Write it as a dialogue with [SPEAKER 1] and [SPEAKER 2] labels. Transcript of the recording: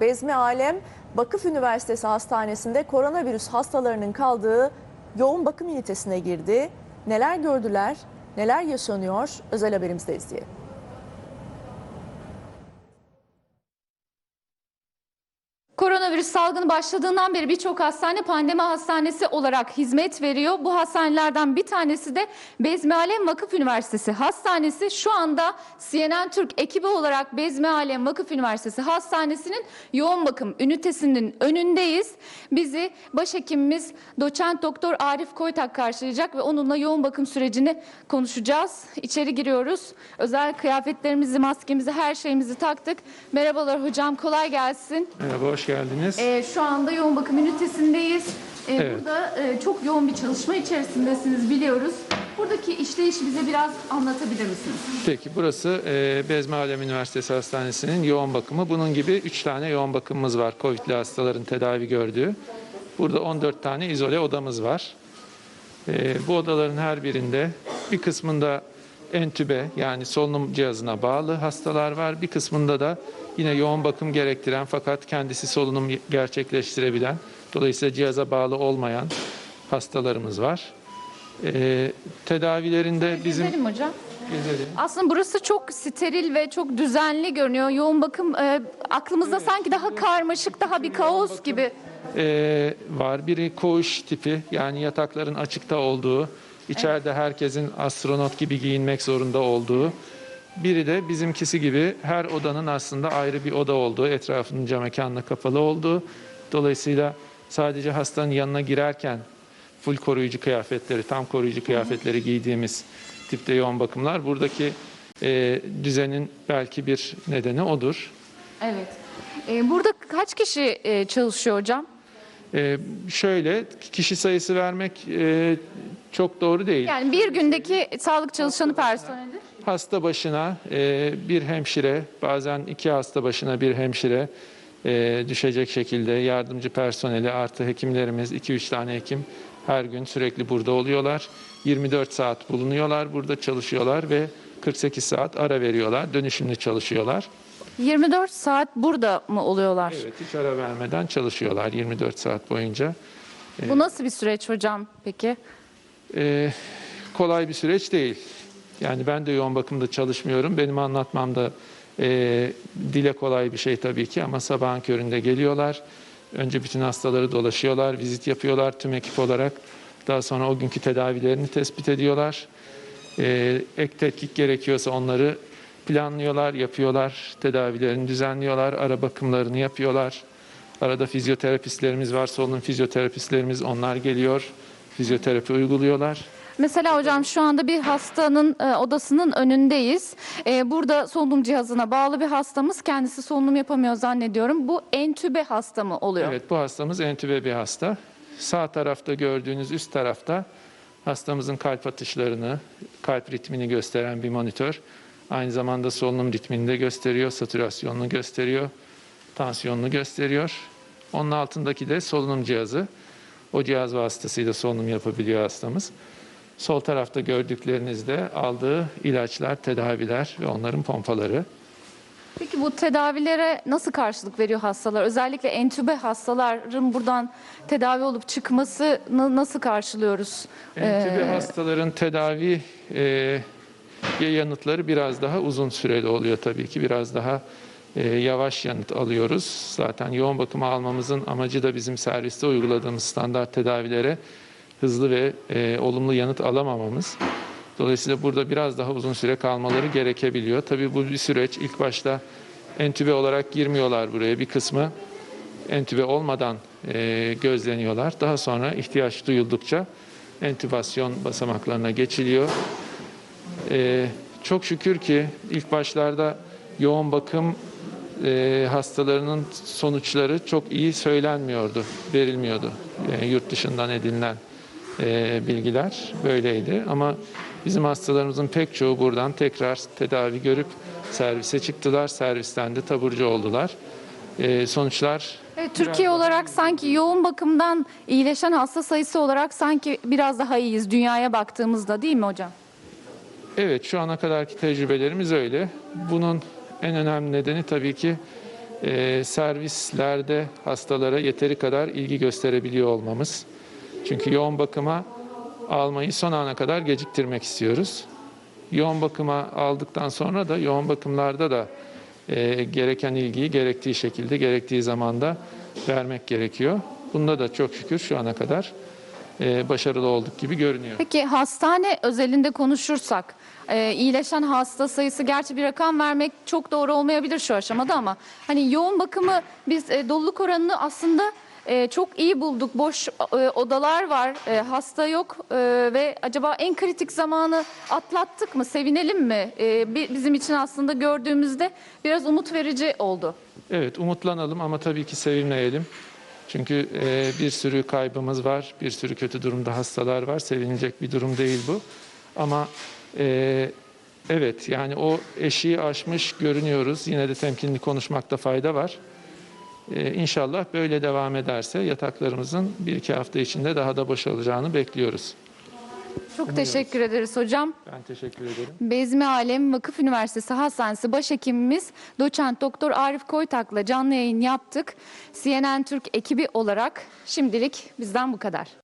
[SPEAKER 1] Bezmi Alem Vakıf Üniversitesi Hastanesi'nde koronavirüs hastalarının kaldığı yoğun bakım ünitesine girdi. Neler gördüler, neler yaşanıyor özel haberimizde izleyelim.
[SPEAKER 2] Koronavirüs salgını başladığından beri birçok hastane pandemi hastanesi olarak hizmet veriyor. Bu hastanelerden bir tanesi de Bezmi Alem Vakıf Üniversitesi Hastanesi. Şu anda CNN Türk ekibi olarak Bezmi Alem Vakıf Üniversitesi Hastanesi'nin yoğun bakım ünitesinin önündeyiz. Bizi başhekimimiz doçent doktor Arif Koytak karşılayacak ve onunla yoğun bakım sürecini konuşacağız. İçeri giriyoruz. Özel kıyafetlerimizi, maskemizi, her şeyimizi taktık. Merhabalar hocam, kolay gelsin.
[SPEAKER 3] Merhaba, hoş geldiniz.
[SPEAKER 2] Ee, şu anda yoğun bakım ünitesindeyiz. Ee,
[SPEAKER 3] Evet.
[SPEAKER 2] Burada e, çok yoğun bir çalışma içerisindesiniz biliyoruz. Buradaki işleyişi bize biraz anlatabilir misiniz?
[SPEAKER 3] Peki, burası e, Bezmi Alem Üniversitesi Hastanesi'nin yoğun bakımı. Bunun gibi 3 tane yoğun bakımımız var, COVID'li hastaların tedavi gördüğü. Burada 14 tane izole odamız var. E, bu odaların her birinde bir kısmında entübe yani solunum cihazına bağlı hastalar var. Bir kısmında da yine yoğun bakım gerektiren fakat kendisi solunum gerçekleştirebilen, dolayısıyla cihaza bağlı olmayan hastalarımız var. E, tedavilerinde bizim...
[SPEAKER 2] Gezelim hocam.
[SPEAKER 3] Gezelim.
[SPEAKER 2] Aslında burası çok steril ve çok düzenli görünüyor. Yoğun bakım e, aklımızda sanki daha karmaşık, daha bir kaos gibi.
[SPEAKER 3] Ee, var. Biri koğuş tipi yani yatakların açıkta olduğu, içeride herkesin astronot gibi giyinmek zorunda olduğu. Biri de bizimkisi gibi her odanın aslında ayrı bir oda olduğu, etrafının cam mekanla kapalı olduğu. Dolayısıyla sadece hastanın yanına girerken full koruyucu kıyafetleri, tam koruyucu kıyafetleri giydiğimiz tipte yoğun bakımlar. Buradaki e, düzenin belki bir nedeni odur.
[SPEAKER 2] Evet. E, burada kaç kişi e, çalışıyor hocam?
[SPEAKER 3] Ee, şöyle kişi sayısı vermek e, çok doğru değil.
[SPEAKER 2] Yani bir gündeki sağlık çalışanı personeli.
[SPEAKER 3] Hasta başına e, bir hemşire, bazen iki hasta başına bir hemşire e, düşecek şekilde yardımcı personeli artı hekimlerimiz 2-3 tane hekim her gün sürekli burada oluyorlar. 24 saat bulunuyorlar, burada çalışıyorlar ve 48 saat ara veriyorlar, dönüşümlü çalışıyorlar.
[SPEAKER 2] 24 saat burada mı oluyorlar?
[SPEAKER 3] Evet, hiç ara vermeden çalışıyorlar 24 saat boyunca.
[SPEAKER 2] Bu nasıl bir süreç hocam peki?
[SPEAKER 3] Ee, kolay bir süreç değil. Yani ben de yoğun bakımda çalışmıyorum. Benim anlatmam da e, dile kolay bir şey tabii ki ama sabahın köründe geliyorlar. Önce bütün hastaları dolaşıyorlar, vizit yapıyorlar tüm ekip olarak. Daha sonra o günkü tedavilerini tespit ediyorlar. Ee, ek tetkik gerekiyorsa onları planlıyorlar, yapıyorlar. Tedavilerini düzenliyorlar, ara bakımlarını yapıyorlar. Arada fizyoterapistlerimiz var, solunum fizyoterapistlerimiz onlar geliyor. Fizyoterapi uyguluyorlar.
[SPEAKER 2] Mesela hocam şu anda bir hastanın e, odasının önündeyiz. E, burada solunum cihazına bağlı bir hastamız. Kendisi solunum yapamıyor zannediyorum. Bu entübe hasta mı oluyor?
[SPEAKER 3] Evet bu hastamız entübe bir hasta. Sağ tarafta gördüğünüz üst tarafta hastamızın kalp atışlarını, kalp ritmini gösteren bir monitör. Aynı zamanda solunum ritmini de gösteriyor, satürasyonunu gösteriyor, tansiyonunu gösteriyor. Onun altındaki de solunum cihazı. O cihaz vasıtasıyla solunum yapabiliyor hastamız. Sol tarafta gördüklerinizde aldığı ilaçlar, tedaviler ve onların pompaları.
[SPEAKER 2] Peki bu tedavilere nasıl karşılık veriyor hastalar? Özellikle entübe hastaların buradan tedavi olup çıkmasını nasıl karşılıyoruz?
[SPEAKER 3] Entübe
[SPEAKER 2] Ee,
[SPEAKER 3] hastaların tedavi e, yanıtları biraz daha uzun süreli oluyor tabii ki. Biraz daha e, yavaş yanıt alıyoruz. Zaten yoğun bakıma almamızın amacı da bizim serviste uyguladığımız standart tedavilere hızlı ve e, olumlu yanıt alamamamız. Dolayısıyla burada biraz daha uzun süre kalmaları gerekebiliyor. Tabii bu bir süreç. İlk başta entübe olarak girmiyorlar buraya. Bir kısmı entübe olmadan e, gözleniyorlar. Daha sonra ihtiyaç duyuldukça entübasyon basamaklarına geçiliyor. E, çok şükür ki ilk başlarda yoğun bakım e, hastalarının sonuçları çok iyi söylenmiyordu, verilmiyordu. E, yurt dışından edinilen e, bilgiler böyleydi. Ama bizim hastalarımızın pek çoğu buradan tekrar tedavi görüp servise çıktılar. Servisten de taburcu oldular. E, sonuçlar
[SPEAKER 2] Evet, Türkiye olarak sanki yoğun bakımdan iyileşen hasta sayısı olarak sanki biraz daha iyiyiz dünyaya baktığımızda değil mi hocam?
[SPEAKER 3] Evet şu ana kadarki tecrübelerimiz öyle. Bunun en önemli nedeni tabii ki e, servislerde hastalara yeteri kadar ilgi gösterebiliyor olmamız. Çünkü yoğun bakıma almayı son ana kadar geciktirmek istiyoruz. Yoğun bakıma aldıktan sonra da yoğun bakımlarda da e, gereken ilgiyi gerektiği şekilde, gerektiği zamanda vermek gerekiyor. Bunda da çok şükür şu ana kadar e, başarılı olduk gibi görünüyor.
[SPEAKER 2] Peki hastane özelinde konuşursak e, iyileşen hasta sayısı gerçi bir rakam vermek çok doğru olmayabilir şu aşamada ama hani yoğun bakımı biz e, doluluk oranını aslında e, çok iyi bulduk. Boş e, odalar var, e, hasta yok e, ve acaba en kritik zamanı atlattık mı, sevinelim mi? E, bi- bizim için aslında gördüğümüzde biraz umut verici oldu.
[SPEAKER 3] Evet umutlanalım ama tabii ki sevinmeyelim. Çünkü e, bir sürü kaybımız var, bir sürü kötü durumda hastalar var. Sevinilecek bir durum değil bu. Ama e, evet yani o eşiği aşmış görünüyoruz. Yine de temkinli konuşmakta fayda var. E, inşallah böyle devam ederse yataklarımızın bir iki hafta içinde daha da boşalacağını bekliyoruz.
[SPEAKER 2] Çok teşekkür ederiz hocam.
[SPEAKER 3] Ben teşekkür ederim.
[SPEAKER 2] Bezmi Alem Vakıf Üniversitesi Hastanesi Başhekimimiz Doçent Doktor Arif Koytak'la canlı yayın yaptık. CNN Türk ekibi olarak şimdilik bizden bu kadar.